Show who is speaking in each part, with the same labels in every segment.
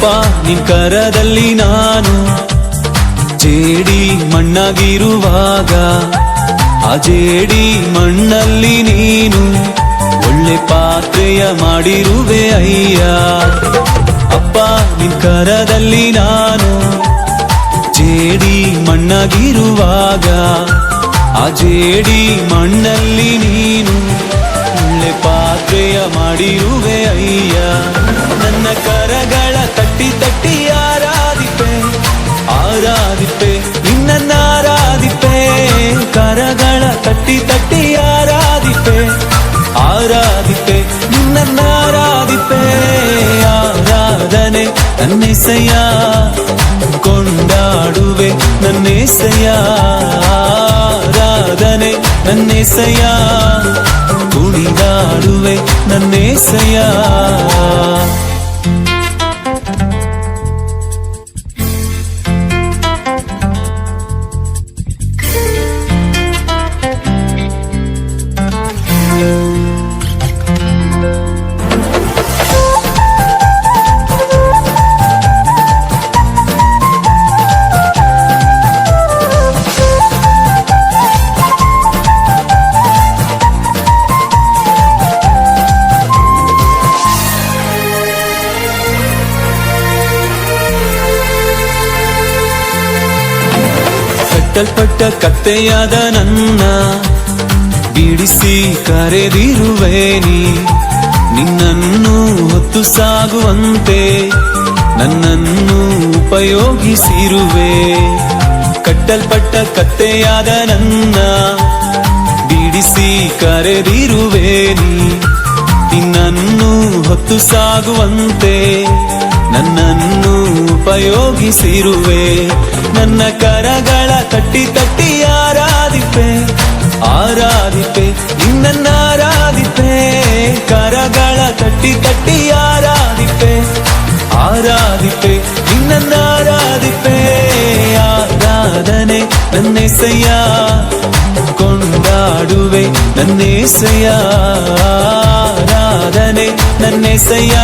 Speaker 1: ಅಪ್ಪ ನಿನ್ ಕರದಲ್ಲಿ ನಾನು ಜೇಡಿ ಮಣ್ಣಾಗಿರುವಾಗ, ಆ ಜೇಡಿ ಮಣ್ಣಲ್ಲಿ ನೀನು ಒಳ್ಳೆ ಪಾತ್ರೆಯ ಮಾಡಿರುವೆ ಅಯ್ಯ. ಅಪ್ಪ, ನಿನ್ ಕರದಲ್ಲಿ ನಾನು ಜೇಡಿ ಮಣ್ಣಾಗಿರುವಾಗ, ಆ ಜೇಡಿ ಮಣ್ಣಲ್ಲಿ ನೀನು ಒಳ್ಳೆ ಪಾತ್ರೆಯ ಮಾಡಿರುವೆ ಅಯ್ಯ. ನನ್ನ ಕರಗಳ ಆರಾಧಿಪೆ ನಿನ್ನ ಆರಾಧಿಪೆ ಆರಾಧನೆ ನನ್ನೆಸೆಯ. ಕೊಂಡಾಡುವೆ ನನ್ನೆಸೆಯ. ಆರಾಧನೆ ನನ್ನೆಸೆಯ. ಕುಣಿದಾಡುವೆ ಕಟ್ಟಲ್ಪಟ್ಟ ಕತ್ತೆಯಾದ ನನ್ನ. ಬಿಡಿಸಿ ಕರೆದಿರುವೇನಿ ನಿನ್ನನ್ನು ಹೊತ್ತು ಸಾಗುವಂತೆ ನನ್ನನ್ನು ಉಪಯೋಗಿಸಿರುವೆ. ಕಟ್ಟಲ್ಪಟ್ಟ ಕತ್ತೆಯಾದ ನನ್ನ. ಬಿಡಿಸಿ ಕರೆದಿರುವೇನಿ ನಿನ್ನನ್ನು ಹೊತ್ತು ಸಾಗುವಂತೆ ನನ್ನನ್ನು ಉಪಯೋಗಿಸಿರುವೆ. ನನ್ನ ಕರಗಳ ತಟ್ಟಿ ತಟ್ಟಿ ಆರಾಧಿಪೆ ಆರಾಧಿಪೆ ನಿನ್ನ ಆರಾಧಿಪೆ ಕರಗಳ ತಟ್ಟಿ ತಟ್ಟಿ ಆರಾಧಿಪೆ ಆರಾಧಿಪೆ ನಿನ್ನ ಆರಾಧಿಪೆ ಆರಾಧನೆ ನನ್ನೆಸೆಯ ಕೊಂಡಾಡುವೆ ನನ್ನೆಸೆಯ ಆರಾಧನೆ ನನ್ನೆಸೆಯ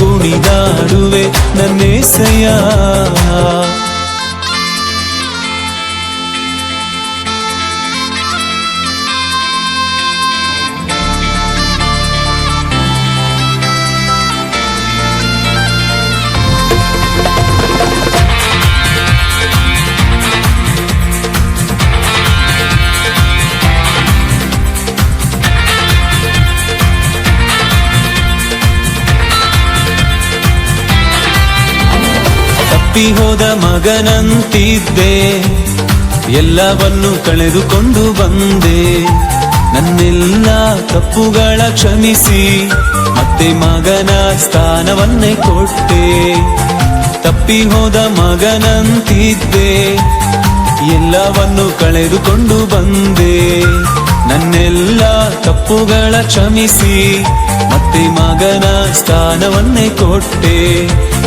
Speaker 1: ಕುಣಿದಾಡುವೆ ನನ್ನೆಸೆಯ ತಪ್ಪಿ ಹೋದ ಮಗನಂತಿದ್ದೆ. ಎಲ್ಲವನ್ನು ಕಳೆದುಕೊಂಡು ಬಂದೆ. ನನ್ನೆಲ್ಲ ತಪ್ಪುಗಳ ಕ್ಷಮಿಸಿ, ಮತ್ತೆ ಮಗನ ಸ್ಥಾನವನ್ನೇ ಕೊಟ್ಟೆ. ತಪ್ಪಿ ಹೋದ ಮಗನಂತಿದ್ದೆ. ಎಲ್ಲವನ್ನು ಕಳೆದುಕೊಂಡು ಬಂದೆ. ನನ್ನೆಲ್ಲ ತಪ್ಪುಗಳ ಕ್ಷಮಿಸಿ, ಮತ್ತೆ ಮಗನ ಸ್ಥಾನವನ್ನೇ ಕೊಟ್ಟೆ.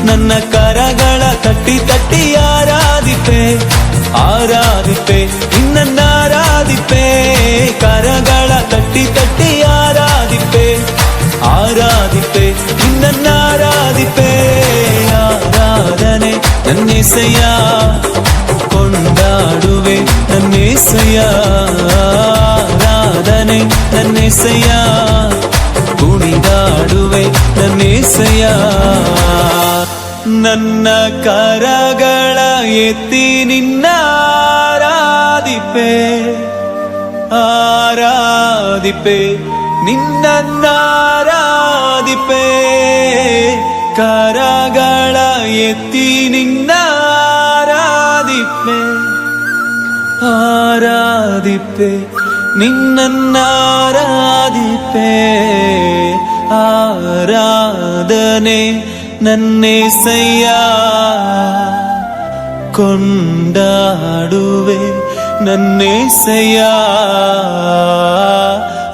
Speaker 1: ನನ್ನ ಕರಗಳ ತಟ್ಟಿ ತಟ್ಟಿ ಆರಾಧಿಪೆ ಆರಾಧಿಪೆ ನಿನ್ನ ಆರಾಧಿಪೆ ಕರಗಳ ತಟ್ಟಿ ತಟ್ಟಿ ಆರಾಧಿಪೆ ಆರಾಧಿಪೆ ನಿನ್ನ ಆರಾಧಿಪೆ ಆರಾಧನೆ ನನ್ನೆಸೆಯ ಕೊಂಡಾಡುವೆ ನನ್ನೆಸೆಯ ಆರಾಧನೆ ನನ್ನೆಸೆಯ ಕುಣಿದಾಡುವೆ ನನ್ನೆಸೆಯ ನನ್ನ ಕರಗಳ ಎತ್ತಿ ನಿನ್ನ ಆರಾಧಿಪೆ. ಆರಾಧಿಪೆ ನಿನ್ನ ಆರಾಧಿಪೆ. ಕರಗಳ ಎತ್ತಿ ನಿನ್ನ ಆರಾಧಿಪೆ. ನಿನ್ನಾರಾಧಿಪೆ ಆರಾಧನೆ ಸಯ್ಯ. ಕೊಂಡಾಡುವೆ ನನ್ನೆಸೆಯ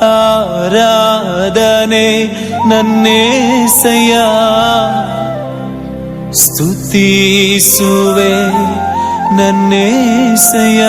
Speaker 1: ಆರಾಧನೆ ನನ್ನೆಸೆಯ ಸ್ತುತಿಸುವೆ ನನ್ನೇಸೆಯ